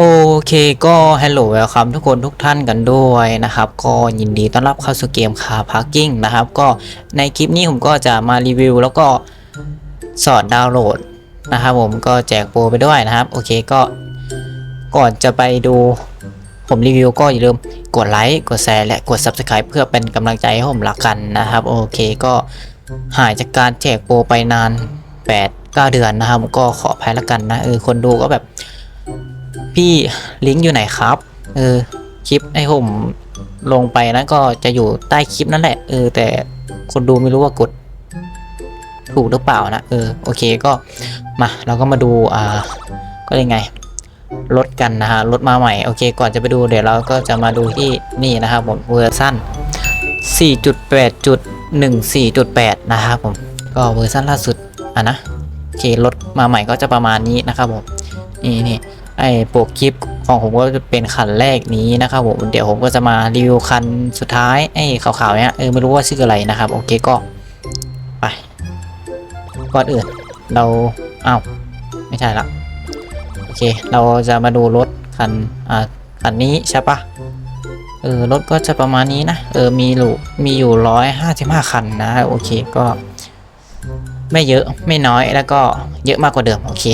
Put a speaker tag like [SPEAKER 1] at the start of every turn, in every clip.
[SPEAKER 1] โอเคก็ฮัลโหล w ว l คัมทุกคนทุกท่านกันด้วยนะครับ ก็ยินดีต้อนรับเข้าสู่เกมคาพาร์กิ้งนะครับ ก็ในคลิปนี้ผมก็จะมารีวิว แล้วก็สอนดาวน์โหลดนะครับผมก็แจกโปรไปด้วยนะครับ โอเคก็ก่อนจะไปดูผมรีวิวก็อย่าลืมกดไลค์กดแชร์และกด Subscribe เพื่อเป็นกำลังใจให้ผมละกันนะครับ โอเคก็หายจากการแจกโปรไปนาน 8 9 เดือนนะครับก็ขออภัยละกันนะเออคนดูก็แบบ พี่ลิงก์อยู่ไหนครับ เออคลิปไอ้ผมลงไปนะก็จะอยู่ใต้คลิปนั่นแหละ เออ แต่คนดูไม่รู้ว่ากด ถูกหรือเปล่านะ เออ โอเคก็มาเราก็มาดูอ่าก็ยังไงรถกันนะฮะรถมาใหม่ โอเค ก่อนจะไปดูเดี๋ยวเราก็จะมาดูที่นี่นะครับผมเวอร์ชัน4.8.14.8 นะครับผม ก็เวอร์ชันล่าสุดอะนะ โอเครถมาใหม่ก็จะประมาณนี้นะครับผม นี่นี่ไอ้โปรคลิปของผมก็จะเป็นคันแรกนี้นะครับผมเดี๋ยวผมก็จะมารีวิวคันสุดท้ายไอ้ขาวๆเนี้ยเออไม่รู้ว่าชื่ออะไรนะครับโอเคก็ไปก่อนอื่นเราเอ้าไม่ใช่ละโอเคเราจะมาดูรถคันอ่าคันนี้ใช่ปะเออรถก็จะประมาณนี้นะเออมีอยู่มีอยู่ร้อยห้าสิบห้าคันนะโอเคก็ ไม่เยอะไม่น้อยแล้วก็เยอะมากกว่าเดิมโอเค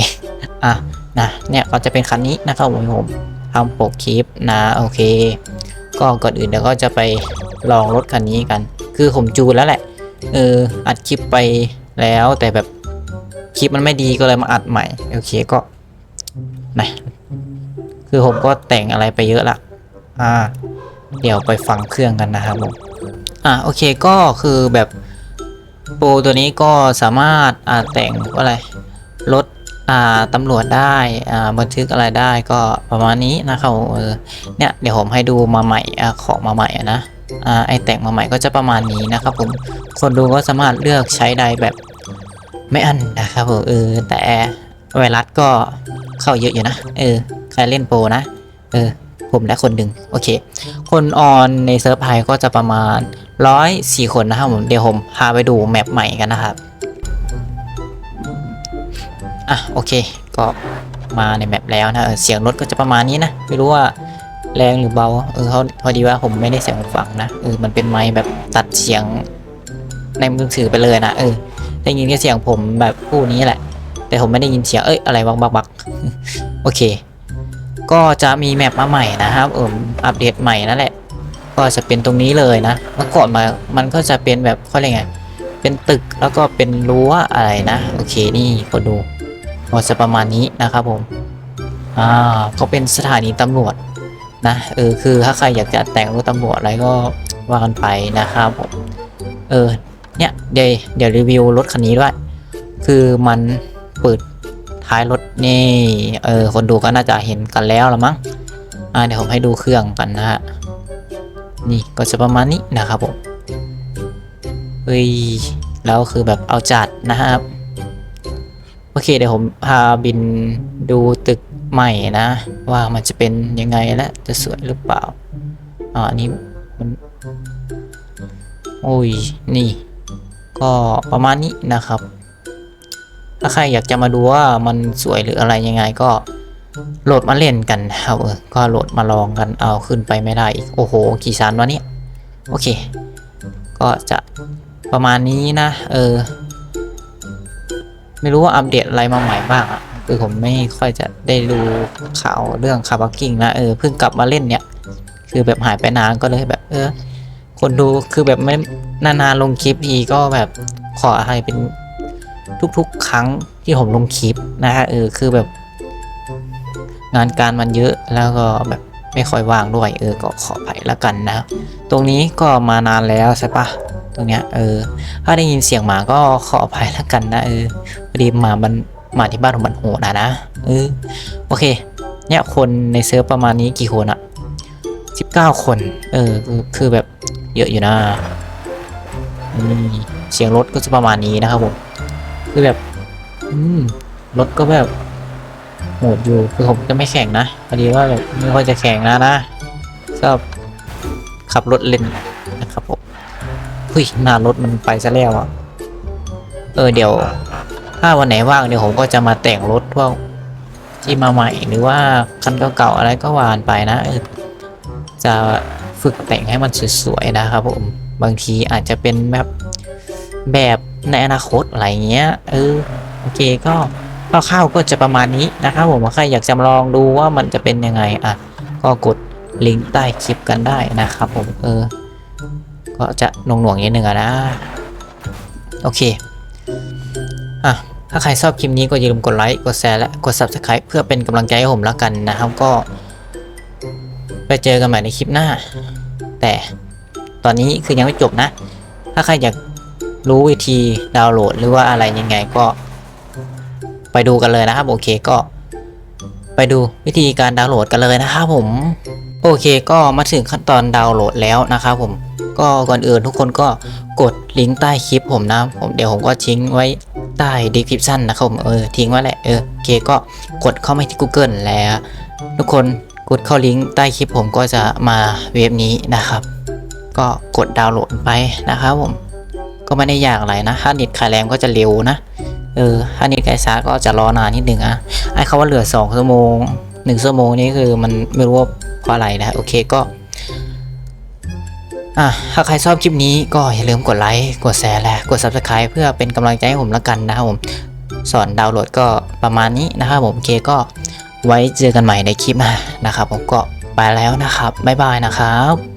[SPEAKER 1] อะ นะเนี่ยก็จะเป็นคันนี้นะครับผมผมทำปกคลิปนะโอเค ก็ก่อนอื่นเดี๋ยวก็จะไปลองรถคันนี้กัน คือผมจูนแล้วแหละเอออัดคลิปไปแล้วแต่แบบคลิปมันไม่ดีก็เลยมาอัดใหม่โอเคก็นะคือผมก็แต่งอะไรไปเยอะละอ่า เดี๋ยวไปฟังเครื่องกันนะครับผมอ่าโอเคก็คือแบบโปรตัวนี้ก็สามารถอ่าแต่งอะไร ตำรวจได้บันทึกอะไรได้ก็ประมาณนี้นะครับเนี่ยเดี๋ยวผมให้ดูมาใหม่อของมาใหม่นะอไอแต่งมาใหม่ก็จะประมาณนี้นะครับผมคนดูก็สามารถเลือกใช้ได้แบบไม่อันนะครับผมเออแต่ไวรัสก็เข้าเยอะอยู่นะเออใครเล่นโปรนะเออผมและคนหนึ่งโอเค คนออนในเซิร์ฟไทยก็จะประมาณร้อยสี่คนนะครับผมเดี๋ยวผมพาไปดูแมปใหม่กันนะครับ อะโอเค ก็มาในแมปแล้วนะเเสียงรถก็จะประมาณนี้นะ ไม่รู้ว่าแรงหรือเบา เออเขาพอดีว่าผมไม่ได้เสียงหูฟังนะ เออ มันเป็นไมค์แบบตัดเสียงในมือถือไปเลยนะ เออ ได้ยินแค่เสียงผมแบบผู้นี้แหละ แต่ผมไม่ได้ยินเสียง เอ้ย อะไรบักบักบักโอเค ก็จะมีแมปมาใหม่นะครับ เอออัปเดตใหม่นั่นแหละ ก็จะเป็นตรงนี้เลยนะ เมื่อก่อนมา มันก็จะเป็นแบบเขาเรียกไง เป็นตึกแล้วก็เป็นรั้วอะไรนะ โอเค นี่คนดู ก็จะประมาณนี้นะครับผมอ่าเขาเป็นสถานีตำรวจนะเออคือถ้าใครอยากจะแต่งรถตำรวจอะไรก็ว่ากันไปนะครับผมเออเนี่ยเดี๋ยวเดี๋ยวรีวิวรถคันนี้ด้วย คือมันเปิดท้ายรถนี่เออคนดูก็น่าจะเห็นกันแล้วละมั้งอ่าเดี๋ยวผมให้ดูเครื่องกันนะฮะนี่ก็จะประมาณนี้นะครับผมเฮ้ยแล้วคือแบบเอาจัดนะครับ โอเคเดี๋ยวผมพาบินดูตึกใหม่นะ ว่ามันจะเป็นยังไงและจะสวยหรือเปล่าอ่าอันนี้มันโอ้ยนี่ ก็ประมาณนี้นะครับ ถ้าใครอยากจะมาดูว่ามันสวยหรืออะไรยังไงก็โหลดมาเล่นกันนะครับเออก็โหลดมาลองกันเอาขึ้นไปไม่ได้อีกโอ้โห กี่ชั้นวะเนี่ยโอเค ก็จะประมาณนี้นะ เออ ไม่รู้ว่าอัปเดตอะไรมาใหม่บ้างอะคือผมไม่ค่อยจะได้ดูข่าวเรื่องคาร์บักกิ้งนะเออเพิ่งกลับมาเล่นเนี่ย คือแบบหายไปนานก็เลยแบบ เออ คนดูคือแบบไม่นานๆลงคลิปทีก็แบบขออะไรเป็นทุกๆ ครั้งที่ผมลงคลิปนะฮะเออคือแบบ งานการมันเยอะแล้วก็แบบไม่ค่อยว่างด้วย เออก็ขออภัยละกันนะ ตรงนี้ก็มานานแล้วใช่ปะ ตรงเนี้ยเออ ถ้าได้ยินเสียงหมาก็ขออภัยและกันนะเออพอดีหมามันหมาที่บ้านผมมันโหดนะนะเออโอเค เนี่ยคนในเซิร์ฟประมาณนี้กี่คนอะสิบเก้าคน เออคือแบบเยอะอยู่นะอืมเสียงรถก็จะประมาณนี้นะครับผมคือแบบอืมรถก็แบบโหดอยู่คือผมจะไม่แข่งนะพอดีว่าแบบไม่ค่อยจะแข่งนะนะชอบขับรถเล่นนะครับผม เฮ้ยหน้ารถมันไปซะแล้วอะ เออเดี๋ยว ถ้าวันไหนว่างเดี๋ยวผมก็จะมาแต่งรถพวกที่มาใหม่หรือว่าคันเก่าๆอะไรก็วานไปนะเออจะฝึกแต่งให้มันสวยๆนะครับผมบางทีอาจจะเป็นแบบแบบในอนาคตอะไรเงี้ยเออโอเคก็คร่าวๆก็จะประมาณนี้นะครับผมใครอยากจำลองดูว่ามันจะเป็นยังไงอะก็กดลิงก์ใต้คลิปกันได้นะครับผมเออ ก็จะหน่วงๆนิดนึงอะนะ โอเค อะ ถ้าใครชอบคลิปนี้ก็อย่าลืมกดไลค์ กดแชร์และกด Subscribe เพื่อเป็นกำลังใจให้ผมแล้วกันนะครับก็ ไปเจอกันใหม่ในคลิปหน้า แต่ตอนนี้คือยังไม่จบนะ ถ้าใครอยากรู้วิธีดาวน์โหลดหรือว่าอะไรยังไงก็ ไปดูกันเลยนะครับ โอเคก็ ไปดูวิธีการดาวน์โหลดกันเลยนะครับผม โอเคก็มาถึงขั้นตอนดาวน์โหลดแล้วนะครับผม ก็ก่อนอื่นทุกคนก็กดลิงก์ใต้คลิปผมนะผมเดี๋ยวผมก็ทิ้งไว้ใต้ description นะครับผมเออทิ้งไว้แหละเออโอเคก็กดเข้ามาที่ Google แล้วทุกคนกดเข้าลิงก์ใต้คลิปผมก็จะมาเว็บนี้นะครับ ก็กดดาวน์โหลดไปนะครับผมก็ไม่ได้ยากอะไรนะถ้าเน็ตขายแรงก็จะเร็วนะเออถ้าเน็ตขายช้าก็จะรอนานนิดนึงอะไอ้คำว่าเหลือ2ชั่วโมง1ชั่วโมงนี่คือมันไม่รู้ว่าเพราะอะไรนะโอเคก็ อะถ้าใครชอบคลิปนี้ก็อย่าลืมกดไลค์กดแชร์และกด Subscribe เพื่อเป็นกำลังใจให้ผมละกันนะครับผมสอนดาวน์โหลดก็ประมาณนี้นะครับผมเคก็ไว้เจอกันใหม่ในคลิปหน้านะครับผมก็ไปแล้วนะครับบ๊ายบายนะครับ